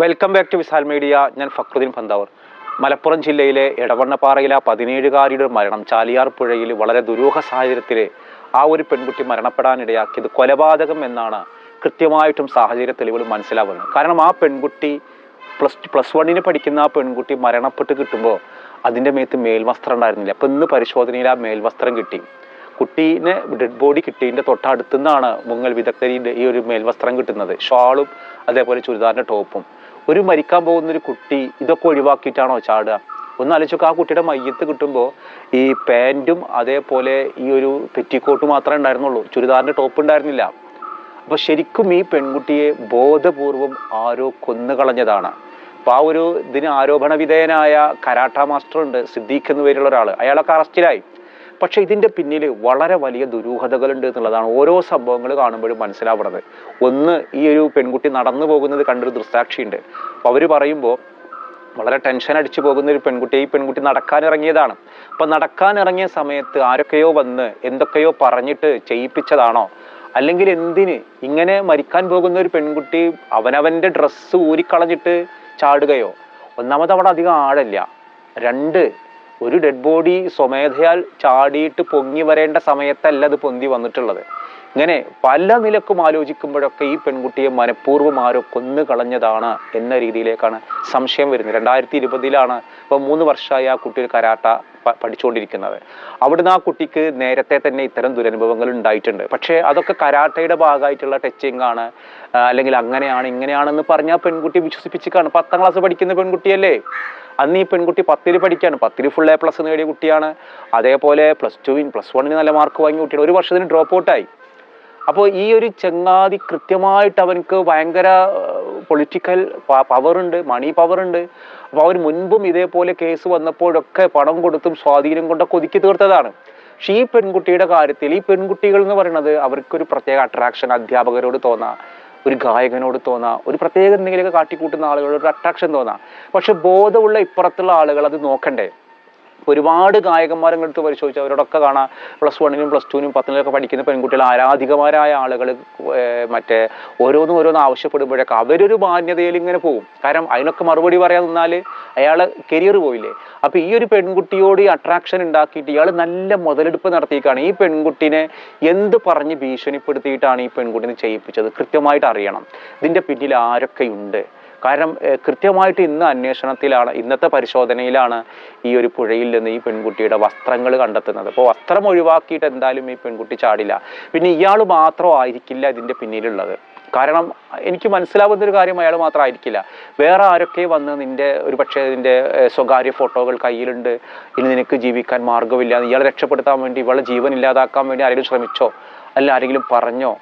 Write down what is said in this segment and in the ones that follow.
Welcome back to Vishal media ഞാൻ ഫക്രുദ്ദീൻ ഫന്താവർ മലപ്പുറം ജില്ലയിലെ എടവണ്ണപ്പാറയിലെ ആ പതിനേഴുകാരിയുടെ മരണം ചാലിയാർ പുഴയിൽ വളരെ ദുരൂഹ സാഹചര്യത്തിൽ ആ ഒരു പെൺകുട്ടി മരണപ്പെടാനിടയാക്കിയത് കൊലപാതകം എന്നാണ് കൃത്യമായിട്ടും സാഹചര്യ തെളിവുകൾ മനസ്സിലാവുന്നത്. കാരണം ആ പെൺകുട്ടി പ്ലസ് പ്ലസ് വണ്ണിന് പഠിക്കുന്ന ആ പെൺകുട്ടി മരണപ്പെട്ട് കിട്ടുമ്പോൾ അതിന്റെ മേത്ത് മേൽവസ്ത്രം ഉണ്ടായിരുന്നില്ല. അപ്പം ഇന്ന് പരിശോധനയിൽ ആ മേൽവസ്ത്രം കിട്ടി. കുട്ടീനെ ഡെഡ് ബോഡി കിട്ടിയതിന്റെ തൊട്ടടുത്തു നിന്നാണ് മുങ്ങൽ വിദഗ്ധരിന്റെ ഈ ഒരു മേൽവസ്ത്രം കിട്ടുന്നത്. ഷാളും അതേപോലെ ചുരിദാറിന്റെ ടോപ്പും. ഒരു മരിക്കാൻ പോകുന്ന ഒരു കുട്ടി ഇതൊക്കെ ഒഴിവാക്കിയിട്ടാണോ ചാടുക? ഒന്ന് ആലോചിച്ചൊക്കെ. ആ കുട്ടിയുടെ മയ്യത്ത് കിട്ടുമ്പോൾ ഈ പാന്റും അതേപോലെ ഈ ഒരു പെറ്റിക്കോട്ട് മാത്രമേ ഉണ്ടായിരുന്നുള്ളൂ. ചുരിദാറിന്റെ ടോപ്പ് ഉണ്ടായിരുന്നില്ല. അപ്പോൾ ശരിക്കും ഈ പെൺകുട്ടിയെ ബോധപൂർവം ആരോ കൊന്നുകളഞ്ഞതാണ് അപ്പോൾ ആ ഒരു ഇതിന് ആരോപണ വിധേയനായ കരാട്ട മാസ്റ്റർ ഉണ്ട് സിദ്ദീഖ് എന്ന് പേരുള്ള ഒരാൾ അയാളൊക്കെ അറസ്റ്റിലായി. പക്ഷേ ഇതിന്റെ പിന്നിൽ വളരെ വലിയ ദുരൂഹതകളുണ്ട് എന്നുള്ളതാണ് ഓരോ സംഭവങ്ങൾ കാണുമ്പോഴും മനസ്സിലാവുന്നത്. ഒന്ന് ഈ ഒരു പെൺകുട്ടി നടന്നു പോകുന്നത് കണ്ടൊരു ദൃസാക്ഷിയുണ്ട് അപ്പോൾ അവർ പറയുമ്പോൾ വളരെ ടെൻഷൻ അടിച്ചു പോകുന്ന ഒരു പെൺകുട്ടി ഈ പെൺകുട്ടി നടക്കാൻ ഇറങ്ങിയതാണ്. നടക്കാനിറങ്ങിയ നടക്കാൻ ഇറങ്ങിയ സമയത്ത് ആരൊക്കെയോ വന്ന് എന്തൊക്കെയോ പറഞ്ഞിട്ട് ചെയ്യിപ്പിച്ചതാണോ? അല്ലെങ്കിൽ എന്തിന് ഇങ്ങനെ മരിക്കാൻ പോകുന്ന ഒരു പെൺകുട്ടി അവനവന്റെ ഡ്രസ്സ് ഊരിക്കളഞ്ഞിട്ട് ചാടുകയോ? ഒന്നാമത് അവിടെ അധികം ആഴല്ല. രണ്ട് ഒരു ഡെഡ് ബോഡി സ്വമേധയാൽ ചാടിയിട്ട് പൊങ്ങി വരേണ്ട സമയത്തല്ല അത് പൊന്തി വന്നിട്ടുള്ളത്. ഇങ്ങനെ പല നിലക്കും ആലോചിക്കുമ്പോഴൊക്കെ ഈ പെൺകുട്ടിയെ മനഃപൂർവം ആരോ കൊന്നു കളഞ്ഞതാണ് എന്ന രീതിയിലേക്കാണ് സംശയം വരുന്നത്. രണ്ടായിരത്തി ഇരുപതിലാണ് ഇപ്പൊ മൂന്ന് വർഷമായി ആ കുട്ടി ഒരു കരാട്ട പഠിച്ചുകൊണ്ടിരിക്കുന്നത്. അവിടുന്ന് ആ കുട്ടിക്ക് നേരത്തെ തന്നെ ഇത്തരം ദുരനുഭവങ്ങൾ ഉണ്ടായിട്ടുണ്ട്. പക്ഷേ അതൊക്കെ കരാട്ടയുടെ ഭാഗമായിട്ടുള്ള ടച്ചിങ് ആണ്. അല്ലെങ്കിൽ അങ്ങനെയാണ് ഇങ്ങനെയാണെന്ന് പറഞ്ഞ ആ പെൺകുട്ടി വിശ്വസിപ്പിച്ചിക്കാണ് പത്താം ക്ലാസ് പഠിക്കുന്ന പെൺകുട്ടിയല്ലേ? അന്ന് ഈ പെൺകുട്ടി പത്തിൽ പഠിക്കുകയാണ്. പത്തിൽ ഫുൾ എ പ്ലസ് നേടിയ കുട്ടിയാണ്. അതേപോലെ പ്ലസ് ടുവിൻ പ്ലസ് വണ്ണിന് നല്ല മാർക്ക് വാങ്ങിയ കുട്ടിയാണ്. ഒരു വർഷത്തിന് ഡ്രോപ്പ് ഔട്ടായി അപ്പോൾ ഈ ഒരു ചങ്ങാതി കൃത്യമായിട്ട് അവനക്ക് ഭയങ്കര പൊളിറ്റിക്കൽ പവറുണ്ട് മണി പവറുണ്ട് അപ്പോൾ അവർ മുൻപും ഇതേപോലെ കേസ് വന്നപ്പോഴൊക്കെ പണം കൊടുത്തും സ്വാധീനം കൊണ്ടൊക്കെ ഒതുക്കി തീർത്തതാണ്. പക്ഷേ ഈ പെൺകുട്ടിയുടെ കാര്യത്തിൽ ഈ പെൺകുട്ടികൾ എന്ന് പറയുന്നത് അവർക്കൊരു പ്രത്യേക അട്രാക്ഷൻ അധ്യാപകരോട് തോന്നാം ഒരു ഗായകനോട് തോന്നാം ഒരു പ്രത്യേക എന്തെങ്കിലുമൊക്കെ കാട്ടിക്കൂട്ടുന്ന ആളുകളോട് അട്രാക്ഷൻ തോന്നാം. പക്ഷെ ബോധമുള്ള ഇപ്പുറത്തുള്ള ആളുകൾ അത് നോക്കണ്ടേ? ഒരുപാട് ഗായകന്മാരെ എടുത്ത് പരിശോധിച്ചു അവരോടൊക്കെ കാണാം പ്ലസ് വണ്ണിനും പ്ലസ് ടുവിനും പത്തിനൊക്കെ പഠിക്കുന്ന പെൺകുട്ടികൾ ആരാധികമാരായ ആളുകൾ മറ്റേ ഓരോന്നും ഓരോന്ന് ആവശ്യപ്പെടുമ്പോഴൊക്കെ അവരൊരു മാന്യതയിൽ ഇങ്ങനെ പോകും. കാരണം അതിനൊക്കെ മറുപടി പറയാൻ നിന്നാൽ അയാൾ കരിയർ പോയില്ലേ. അപ്പൊ ഈ ഒരു പെൺകുട്ടിയോട് ഈ അട്രാക്ഷൻ ഉണ്ടാക്കിയിട്ട് ഇയാൾ നല്ല മുതലെടുപ്പ് നടത്തിയിട്ടാണ് ഈ പെൺകുട്ടിനെ എന്ത് പറഞ്ഞ് ഭീഷണിപ്പെടുത്തിയിട്ടാണ് ഈ പെൺകുട്ടിനെ ചെയ്യിപ്പിച്ചത്? കൃത്യമായിട്ട് അറിയണം. ഇതിന്റെ പിന്നിൽ ആരൊക്കെയുണ്ട്? കാരണം കൃത്യമായിട്ട് ഇന്ന് അന്വേഷണത്തിലാണ് ഇന്നത്തെ പരിശോധനയിലാണ് ഈ ഒരു പുഴയിൽ നിന്ന് ഈ പെൺകുട്ടിയുടെ വസ്ത്രങ്ങൾ കണ്ടെത്തുന്നത്. അപ്പോൾ വസ്ത്രം ഒഴിവാക്കിയിട്ട് എന്തായാലും ഈ പെൺകുട്ടി ചാടില്ല. പിന്നെ ഇയാൾ മാത്രമായിരിക്കില്ല ഇതിന്റെ പിന്നിലുള്ളത്. കാരണം എനിക്ക് മനസ്സിലാവുന്ന ഒരു കാര്യം അയാൾ മാത്രമായിരിക്കില്ല വേറെ ആരൊക്കെ വന്ന് നിന്റെ ഒരു പക്ഷേ ഇതിന്റെ സ്വകാര്യ ഫോട്ടോകൾ കയ്യിലുണ്ട് ഇനി നിനക്ക് ജീവിക്കാൻ മാർഗമില്ല ഇയാളെ രക്ഷപ്പെടുത്താൻ വേണ്ടി ഇവളെ ജീവൻ ഇല്ലാതാക്കാൻ വേണ്ടി ആരെങ്കിലും ശ്രമിച്ചോ? അല്ല ആരെങ്കിലും പറഞ്ഞോ?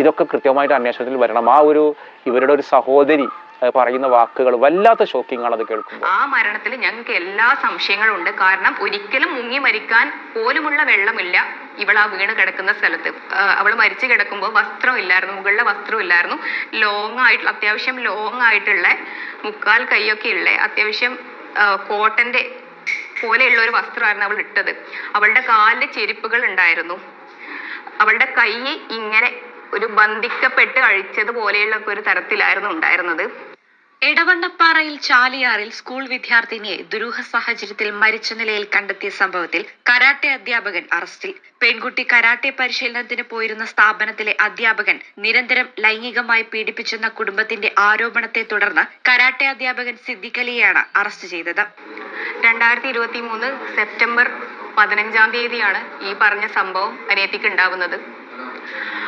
ഇതൊക്കെ കൃത്യമായിട്ട് അന്വേഷണത്തിൽ വരണം. ആ ഒരു ഇവരുടെ ഒരു സഹോദരി പറയുന്ന വാക്കുകൾ വല്ലാത്ത ഷോക്കിംഗ് ആണ് അത് കേൾക്കുന്നത് ആ മരണത്തിൽ ഞങ്ങൾക്ക് എല്ലാ സംശയങ്ങളും ഉണ്ട്. കാരണം ഒരിക്കലും മുങ്ങി മരിക്കാൻ പോലുമുള്ള വെള്ളമില്ല. ഇവൾ ആ വീണ് കിടക്കുന്ന സ്ഥലത്ത്. അവൾ മരിച്ചു കിടക്കുമ്പോൾ വസ്ത്രം ഇല്ലായിരുന്നു മുകളിലെ വസ്ത്രം ഇല്ലായിരുന്നു ലോങ് ആയിട്ടുള്ള അത്യാവശ്യം ലോങ് ആയിട്ടുള്ള മുക്കാൽ കൈയൊക്കെ ഉള്ള അത്യാവശ്യം കോട്ടന്റെ പോലെയുള്ള ഒരു വസ്ത്രമായിരുന്നു അവൾ ഇട്ടത്. അവളുടെ കാലിൽ ചെരുപ്പുകൾ ഉണ്ടായിരുന്നു. അവളുടെ കൈ ഇങ്ങനെ ഒരു ബന്ധിക്കപ്പെട്ട് അഴിച്ചതുപോലെയുള്ള പോലെയുള്ള ഒരു തരത്തിലായിരുന്നു ഉണ്ടായിരുന്നത്. എടവണ്ണപ്പാറയിൽ ചാലിയാറിൽ സ്കൂൾ വിദ്യാർത്ഥിനിയെ ദുരൂഹ സാഹചര്യത്തിൽ മരിച്ച നിലയിൽ കണ്ടെത്തിയ സംഭവത്തിൽ കരാട്ടെ അധ്യാപകൻ അറസ്റ്റിൽ. പെൺകുട്ടി കരാട്ടെ പരിശീലനത്തിന് പോയിരുന്ന സ്ഥാപനത്തിലെ അധ്യാപകൻ നിരന്തരം ലൈംഗികമായി പീഡിപ്പിച്ചെന്ന കുടുംബത്തിന്റെ ആരോപണത്തെ തുടർന്ന് കരാട്ടെ അധ്യാപകൻ സിദ്ദിഖലിയെയാണ് അറസ്റ്റ് ചെയ്തത്. രണ്ടായിരത്തി ഇരുപത്തി മൂന്ന് സെപ്റ്റംബർ പതിനഞ്ചാം തീയതിയാണ് ഈ പറഞ്ഞ സംഭവം അനിയത്തിക്ക് ഉണ്ടാവുന്നത്.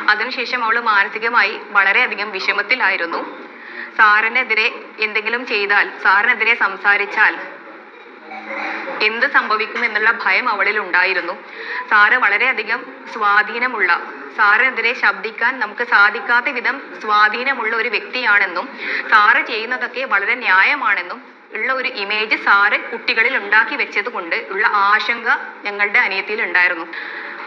അതിനുശേഷം അവൾ മാനസികമായി വളരെയധികം വിഷമത്തിലായിരുന്നു. സാറിനെതിരെ എന്തെങ്കിലും ചെയ്താൽ സാറിനെതിരെ സംസാരിച്ചാൽ എന്ത് സംഭവിക്കും എന്നുള്ള ഭയം അവളിൽ ഉണ്ടായിരുന്നു. സാറ് വളരെയധികം സ്വാധീനമുള്ള സാറിനെതിരെ ശബ്ദിക്കാൻ നമുക്ക് സാധിക്കാത്ത വിധം സ്വാധീനമുള്ള ഒരു വ്യക്തിയാണെന്നും സാറ് ചെയ്യുന്നതൊക്കെ വളരെ ന്യായമാണെന്നും ഉള്ള ഒരു ഇമേജ് സാറ് കുട്ടികളിൽ ഉണ്ടാക്കി വെച്ചത് കൊണ്ട് ഉള്ള ആശങ്ക ഞങ്ങളുടെ അനിയത്തിയിൽ ഉണ്ടായിരുന്നു.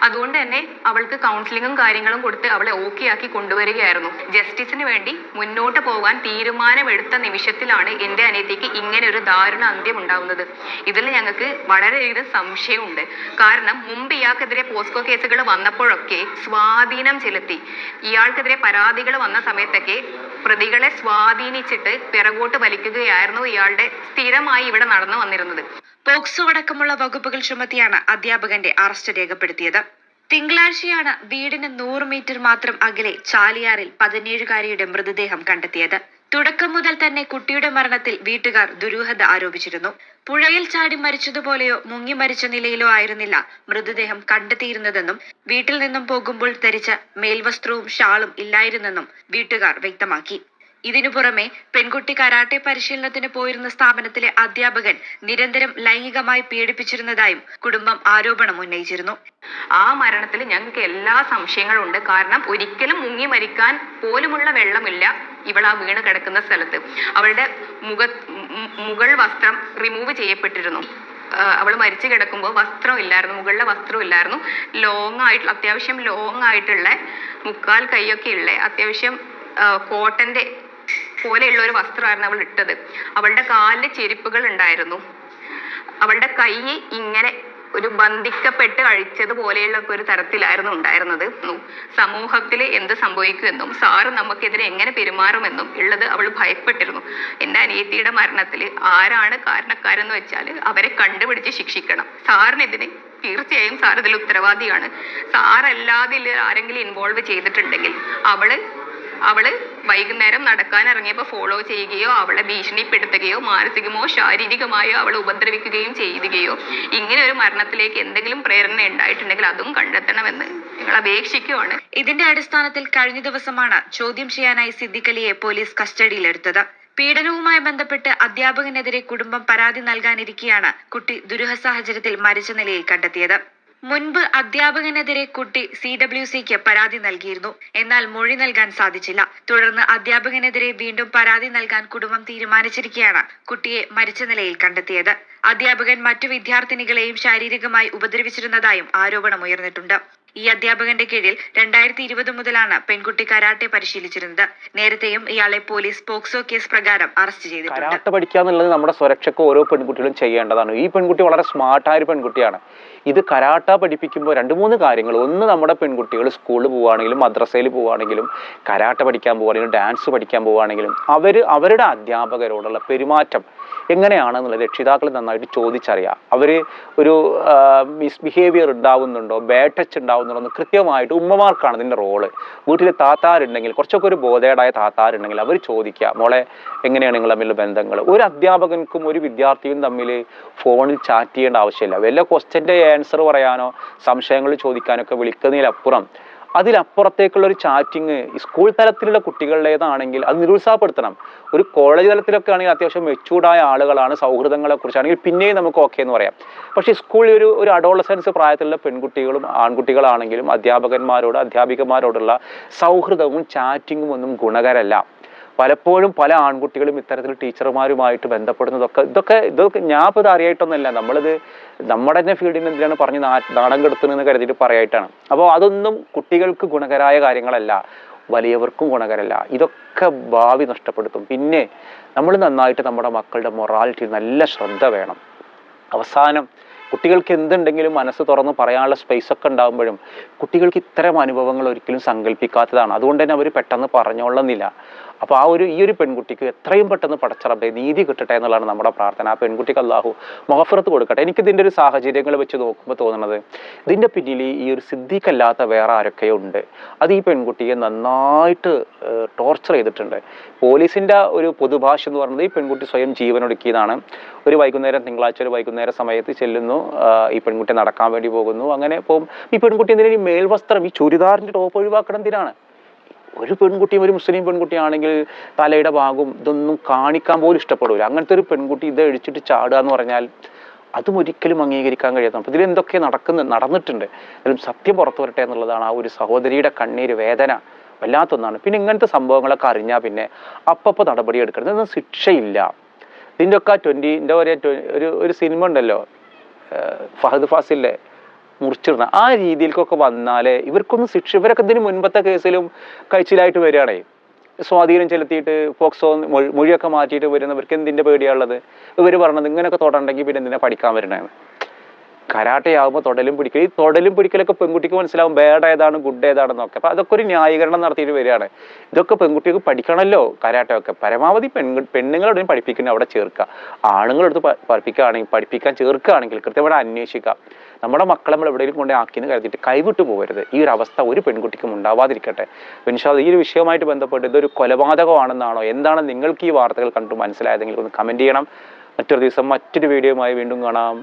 അതുകൊണ്ട് തന്നെ അവൾക്ക് കൗൺസിലിങ്ങും കാര്യങ്ങളും കൊടുത്ത് അവളെ ഓക്കെ ആക്കി കൊണ്ടുവരികയായിരുന്നു. ജസ്റ്റിസിന് വേണ്ടി മുന്നോട്ട് പോകാൻ തീരുമാനമെടുത്ത നിമിഷത്തിലാണ് എന്റെ അനിയത്തിക്ക് ഇങ്ങനെ ഒരു ദാരുണ അന്ത്യം ഉണ്ടാവുന്നത്. ഇതിൽ ഞങ്ങൾക്ക് വളരെയധികം സംശയമുണ്ട്. കാരണം മുമ്പ് ഇയാൾക്കെതിരെ പോസ്കോ കേസുകൾ വന്നപ്പോഴൊക്കെ സ്വാധീനം ചെലുത്തി. ഇയാൾക്കെതിരെ പരാതികൾ വന്ന സമയത്തൊക്കെ പ്രതികളെ സ്വാധീനിച്ചിട്ട് പിറകോട്ട് വലിക്കുകയായിരുന്നു ഇയാളുടെ സ്ഥിരമായി ഇവിടെ നടന്നു വന്നിരുന്നത്. പോക്സോ അടക്കമുള്ള വകുപ്പുകൾ ചുമത്തിയാണ് അധ്യാപകന്റെ അറസ്റ്റ് രേഖപ്പെടുത്തിയത്. തിങ്കളാഴ്ചയാണ് വീടിന് നൂറ് മീറ്റർ മാത്രം അകലെ ചാലിയാറിൽ പതിനേഴുകാരിയുടെ മൃതദേഹം കണ്ടെത്തിയത്. തുടക്കം മുതൽ തന്നെ കുട്ടിയുടെ മരണത്തിൽ വീട്ടുകാർ ദുരൂഹത ആരോപിച്ചിരുന്നു. പുഴയിൽ ചാടി മരിച്ചതുപോലെയോ മുങ്ങി മരിച്ച നിലയിലോ ആയിരുന്നില്ല മൃതദേഹം കണ്ടെത്തിയിരുന്നതെന്നും വീട്ടിൽ നിന്നും പോകുമ്പോൾ ധരിച്ച മേൽവസ്ത്രവും ഷാളും ഇല്ലായിരുന്നെന്നും വീട്ടുകാർ വ്യക്തമാക്കി. ഇതിനു പുറമെ പെൺകുട്ടി കരാട്ടെ പരിശീലനത്തിന് പോയിരുന്ന സ്ഥാപനത്തിലെ അധ്യാപകൻ നിരന്തരം ലൈംഗികമായി പീഡിപ്പിച്ചിരുന്നതായും കുടുംബം ആരോപണം ഉന്നയിച്ചിരുന്നു. ആ മരണത്തിൽ ഞങ്ങൾക്ക് എല്ലാ സംശയങ്ങളും ഉണ്ട്. കാരണം ഒരിക്കലും മുങ്ങി മരിക്കാൻ പോലുമുള്ള വെള്ളമില്ല ഇവൾ ആ വീണ് കിടക്കുന്ന സ്ഥലത്ത്. അവളുടെ മുഖ മുകൾ വസ്ത്രം റിമൂവ് ചെയ്യപ്പെട്ടിരുന്നു. അവൾ മരിച്ചു കിടക്കുമ്പോൾ വസ്ത്രം ഇല്ലായിരുന്നു മുകളിലെ വസ്ത്രം ഇല്ലായിരുന്നു. ലോങ് ആയിട്ടുള്ള അത്യാവശ്യം ലോങ് ആയിട്ടുള്ള മുക്കാൽ കൈയൊക്കെ ഉള്ള അത്യാവശ്യം കോട്ടന്റെ പോലെയുള്ള ഒരു വസ്ത്രമായിരുന്നു അവൾ ഇട്ടത്. അവളുടെ കാലിൽ ചെരുപ്പുകൾ ഉണ്ടായിരുന്നു. അവളുടെ കൈ ഇങ്ങനെ ഒരു ബന്ധിക്കപ്പെട്ട് അഴിച്ചത് പോലെയുള്ള ഒരു തരത്തിലായിരുന്നു ഉണ്ടായിരുന്നത്. സമൂഹത്തിൽ എന്ത് സംഭവിക്കുമെന്നും സാറ് നമുക്കെതിരെ എങ്ങനെ പെരുമാറുമെന്നും ഉള്ളത് അവൾ ഭയപ്പെട്ടിരുന്നു. എന്റെ അനിയത്തിയുടെ മരണത്തിൽ ആരാണ് കാരണക്കാരെന്ന് വെച്ചാൽ അവരെ കണ്ടുപിടിച്ച് ശിക്ഷിക്കണം. സാറിനെതിരെ തീർച്ചയായും സാർ ഇതിൽ ഉത്തരവാദിയാണ്. സാറല്ലാതെ ആരെങ്കിലും ഇൻവോൾവ് ചെയ്തിട്ടുണ്ടെങ്കിൽ അവൾ അവൾ വൈകുന്നേരം നടക്കാൻ ഇറങ്ങിയപ്പോൾ ഫോളോ ചെയ്യുകയോ അവളെ ഭീഷണിപ്പെടുത്തുകയോ മാനസികമോ ശാരീരികമായോ അവളെ ഉപദ്രവിക്കുകയും ചെയ്യുകയോ ഇങ്ങനെ ഒരു മരണത്തിലേക്ക് എന്തെങ്കിലും പ്രേരണ ഉണ്ടായിട്ടുണ്ടെങ്കിൽ അതും കണ്ടെത്തണമെന്ന് ഞങ്ങൾ അപേക്ഷിക്കുവാണ് ഇതിന്റെ അടിസ്ഥാനത്തിൽ കഴിഞ്ഞ ദിവസമാണ് ചോദ്യം ചെയ്യാനായി സിദ്ദിഖലിയെ പോലീസ് കസ്റ്റഡിയിലെടുത്തത്. പീഡനവുമായി ബന്ധപ്പെട്ട് അധ്യാപകനെതിരെ കുടുംബം പരാതി നൽകാനിരിക്കെയാണ് കുട്ടി ദുരൂഹ സാഹചര്യത്തിൽ മരിച്ച നിലയിൽ കണ്ടെത്തിയത്. മുൻപ് അധ്യാപകനെതിരെ കുട്ടി സി ഡബ്ല്യു സിക്ക് പരാതി നൽകിയിരുന്നു. എന്നാൽ മൊഴി നൽകാൻ സാധിച്ചില്ല. തുടർന്ന് അധ്യാപകനെതിരെ വീണ്ടും പരാതി നൽകാൻ കുടുംബം തീരുമാനിച്ചിരിക്കെയാണ് കുട്ടിയെ മരിച്ച നിലയിൽ കണ്ടെത്തിയത്. അധ്യാപകൻ മറ്റു വിദ്യാർത്ഥിനികളെയും ശാരീരികമായി ഉപദ്രവിച്ചിരുന്നതായും ആരോപണം ഉയർന്നിട്ടുണ്ട്. ഈ അധ്യാപകന്റെ കീഴിൽ രണ്ടായിരത്തി ഇരുപത് മുതലാണ് പെൺകുട്ടി കരാട്ടെ പരിശീലിച്ചിരുന്നത്. നേരത്തെയും ഇയാളെ പോലീസ് പോക്സോ കേസ് പ്രകാരം അറസ്റ്റ് ചെയ്തിട്ടുണ്ട്. കരാട്ടെ പഠിക്കുക എന്നുള്ളത് നമ്മുടെ സുരക്ഷയ്ക്ക് ഓരോ പെൺകുട്ടികളും ചെയ്യേണ്ടതാണ്. ഈ പെൺകുട്ടി വളരെ സ്മാർട്ടായ ഒരു പെൺകുട്ടിയാണ്. ഇത് കരാട്ട പഠിപ്പിക്കുമ്പോൾ രണ്ട് മൂന്ന് കാര്യങ്ങൾ. ഒന്ന് നമ്മുടെ പെൺകുട്ടികൾ സ്കൂളിൽ പോവുകയാണെങ്കിലും മദ്രസയിൽ പോവുകയാണെങ്കിലും കരാട്ട പഠിക്കാൻ പോവുകയാണെങ്കിലും ഡാൻസ് പഠിക്കാൻ പോവുകയാണെങ്കിലും അവർ അവരുടെ അധ്യാപകരോടുള്ള പെരുമാറ്റം എങ്ങനെയാണെന്നുള്ളത് രക്ഷിതാക്കൾ നന്നായിട്ട് ചോദിച്ചറിയാം. അവർ ഒരു മിസ്ബിഹേവിയർ ഉണ്ടാവുന്നുണ്ടോ ബാഡ് ടച്ച് ഉണ്ടാവുന്നുണ്ടോ എന്ന് കൃത്യമായിട്ട് ഉമ്മമാർക്കാണ് ഇതിന്റെ റോൾ വീട്ടിൽ താത്താരുണ്ടെങ്കിൽ കുറച്ചൊക്കെ ഒരു ബോധേടായ താത്താരുണ്ടെങ്കിൽ അവർ ചോദിക്കുക മോളെ എങ്ങനെയാണ് നിങ്ങൾ തമ്മിലുള്ള ബന്ധങ്ങൾ? ഒരു അധ്യാപകനും ഒരു വിദ്യാർത്ഥിയും തമ്മിൽ ഫോണിൽ ചാറ്റ് ചെയ്യേണ്ട ആവശ്യമില്ല. വല്ല ക്വസ്റ്റ്യന്റെ ആൻസർ പറയാനോ സംശയങ്ങൾ ചോദിക്കാനൊക്കെ വിളിക്കുന്നതിലപ്പുറം അതിലപ്പുറത്തേക്കുള്ള ഒരു ചാറ്റിങ് സ്കൂൾ തലത്തിലുള്ള കുട്ടികളുടേതാണെങ്കിൽ അത് നിരുത്സാഹപ്പെടുത്തണം. ഒരു കോളേജ് തലത്തിലൊക്കെ ആണെങ്കിൽ അത്യാവശ്യം മെച്ചൂർഡായ ആളുകളാണ് സൗഹൃദങ്ങളെ കുറിച്ചാണെങ്കിൽ പിന്നെയും നമുക്ക് ഓക്കെ എന്ന് പറയാം. പക്ഷേ സ്കൂളിൽ ഒരു ഒരു അഡോളസൻസ് പ്രായത്തിലുള്ള പെൺകുട്ടികളും ആൺകുട്ടികളാണെങ്കിലും അധ്യാപകന്മാരോട് അധ്യാപികമാരോടുള്ള സൗഹൃദവും ചാറ്റിങ്ങും ഒന്നും ഗുണകരമല്ല പലപ്പോഴും പല ആൺകുട്ടികളും ഇത്തരത്തിൽ ടീച്ചർമാരുമായിട്ട് ബന്ധപ്പെടുന്നതൊക്കെ ഇതൊക്കെ ഇതൊക്കെ ഞാൻ ഇപ്പോൾ ഇത് അറിയായിട്ടൊന്നുമല്ല. നമ്മളിത് നമ്മുടെ തന്നെ ഫീൽഡിന് എന്തിനാണ് പറഞ്ഞ് നാടൻ കെടുത്തുന്നതെന്ന് കരുതിയിട്ട് പറയായിട്ടാണ്. അപ്പോൾ അതൊന്നും കുട്ടികൾക്ക് ഗുണകരമായ കാര്യങ്ങളല്ല. വലിയവർക്കും ഗുണകരമല്ല ഇതൊക്കെ ഭാവി നഷ്ടപ്പെടുത്തും. പിന്നെ നമ്മൾ നന്നായിട്ട് നമ്മുടെ മക്കളുടെ മൊറാലിറ്റി നല്ല ശ്രദ്ധ വേണം. അവസാനം കുട്ടികൾക്ക് എന്തുണ്ടെങ്കിലും മനസ്സ് തുറന്ന് പറയാനുള്ള സ്പേസ് ഒക്കെ ഉണ്ടാകുമ്പോഴും കുട്ടികൾക്ക് ഇത്തരം അനുഭവങ്ങൾ ഒരിക്കലും സങ്കല്പിക്കാത്തതാണ്. അതുകൊണ്ട് തന്നെ അവർ പെട്ടെന്ന് പറഞ്ഞോളുന്നില്ല അപ്പോൾ ആ ഒരു ഈ ഒരു പെൺകുട്ടിക്ക് എത്രയും പെട്ടെന്ന് പടച്ചറബെ നീതി കിട്ടട്ടെ എന്നുള്ളതാണ് നമ്മുടെ പ്രാർത്ഥന. ആ പെൺകുട്ടിക്ക് അള്ളാഹു മഹഫറത്ത് കൊടുക്കട്ടെ. എനിക്ക് ഇതിന്റെ ഒരു സാഹചര്യങ്ങൾ വെച്ച് നോക്കുമ്പോൾ തോന്നുന്നത് ഇതിന്റെ പിന്നിൽ ഈ ഒരു സിദ്ധിക്കല്ലാത്ത വേറെ ആരൊക്കെയോ ഉണ്ട്? അത് ഈ പെൺകുട്ടിയെ നന്നായിട്ട് ടോർച്ചർ ചെയ്തിട്ടുണ്ട്. പോലീസിന്റെ ഒരു പൊതുഭാഷ എന്ന് പറയുന്നത് ഈ പെൺകുട്ടി സ്വയം ജീവനൊടുക്കിയതാണ്. ഒരു വൈകുന്നേരം തിങ്കളാഴ്ച ഒരു വൈകുന്നേര സമയത്ത് ചെല്ലുന്നു. ഈ പെൺകുട്ടി നടക്കാൻ വേണ്ടി പോകുന്നു. അങ്ങനെ പോകും ഈ പെൺകുട്ടി എന്തിനാണ് ഈ മേൽവസ്ത്രം ഈ ചുരിദാറിന്റെ ടോപ്പ് ഒഴിവാക്കണം എന്തിനാണ്? ഒരു പെൺകുട്ടിയും ഒരു മുസ്ലിം പെൺകുട്ടിയാണെങ്കിൽ തലയുടെ ഭാഗവും ഇതൊന്നും കാണിക്കാൻ പോലും ഇഷ്ടപ്പെടില്ല അങ്ങനത്തെ ഒരു പെൺകുട്ടി ഇത് അഴിച്ചിട്ട് ചാടുക എന്ന് പറഞ്ഞാൽ അതും ഒരിക്കലും അംഗീകരിക്കാൻ കഴിയാത്ത അപ്പോൾ ഇതിലെന്തൊക്കെ നടക്കുന്ന നടന്നിട്ടുണ്ട്. അതിലും സത്യം പുറത്തു വരട്ടെ എന്നുള്ളതാണ് ആ ഒരു സഹോദരിയുടെ കണ്ണീര് വേദന വല്ലാത്തൊന്നാണ്. പിന്നെ ഇങ്ങനത്തെ സംഭവങ്ങളൊക്കെ അറിഞ്ഞാൽ പിന്നെ അപ്പപ്പോൾ നടപടി എടുക്കണം ഇതൊന്നും ശിക്ഷയില്ല. ഇതിന്റെ ഒക്കെ ട്വന്റിന്റെ ഒരു ഒരു സിനിമ ഉണ്ടല്ലോ ഫഹദ് ഫാസിലെ മുറിച്ചിടണം ആ രീതിയിലേക്കൊക്കെ വന്നാലേ ഇവർക്കൊന്നും ശിക്ഷ ഇവരൊക്കെ ഇതിന് മുൻപത്തെ കേസിലും കഴിച്ചിലായിട്ട് വരികയാണേ. സ്വാധീനം ചെലുത്തിയിട്ട് ഫോക്സോ മൊഴി- മൊഴിയൊക്കെ മാറ്റിയിട്ട് വരുന്നവർക്ക് എന്തിന്റെ പേടിയാണുള്ളത് ഇവർ പറഞ്ഞത് ഇങ്ങനെയൊക്കെ തൊടണ്ടെങ്കിൽ പിന്നെ എന്തിനാ പഠിക്കാൻ വരണേന്ന്. കരാട്ടെ ആകുമ്പോൾ തൊടലും പിടിക്കൽ. ഈ തൊടലും പിടിക്കലൊക്കെ പെൺകുട്ടിക്ക് മനസ്സിലാവും ബേഡ് ഏതാണ് ഗുഡ് ഏതാണെന്നൊക്കെ. അപ്പോൾ അതൊക്കെ ഒരു ന്യായീകരണം നടത്തിയിട്ട് വരികയാണ്. ഇതൊക്കെ പെൺകുട്ടികൾക്ക് പഠിക്കണമല്ലോ കരാട്ടെ ഒക്കെ പരമാവധി പെൺ പെണ്ണുങ്ങളോട് പഠിപ്പിക്കുന്നത് അവിടെ ചേർക്കുക. ആണുങ്ങളെടുത്ത് പഠിപ്പിക്കുകയാണെങ്കിൽ പഠിപ്പിക്കാൻ ചേർക്കുകയാണെങ്കിൽ കൃത്യമായിട്ട് അന്വേഷിക്കുക. നമ്മുടെ മക്കളെ നമ്മൾ എവിടെയെങ്കിലും കൊണ്ട് ആക്കിയെന്ന് കരുതിയിട്ട് കൈവിട്ടു പോകരുത്. ഈ ഒരു അവസ്ഥ ഒരു പെൺകുട്ടിക്കും ഉണ്ടാവാതിരിക്കട്ടെ. വിൻഷാദ് ഈ ഒരു വിഷയവുമായിട്ട് ബന്ധപ്പെട്ട് ഇതൊരു കൊലപാതകമാണെന്നാണോ എന്താണ് നിങ്ങൾക്ക് ഈ വാർത്തകൾ കണ്ടു മനസ്സിലായതെങ്കിൽ ഒന്ന് കമന്റ് ചെയ്യണം. മറ്റൊരു ദിവസം മറ്റൊരു വീഡിയോയുമായി വീണ്ടും കാണാം.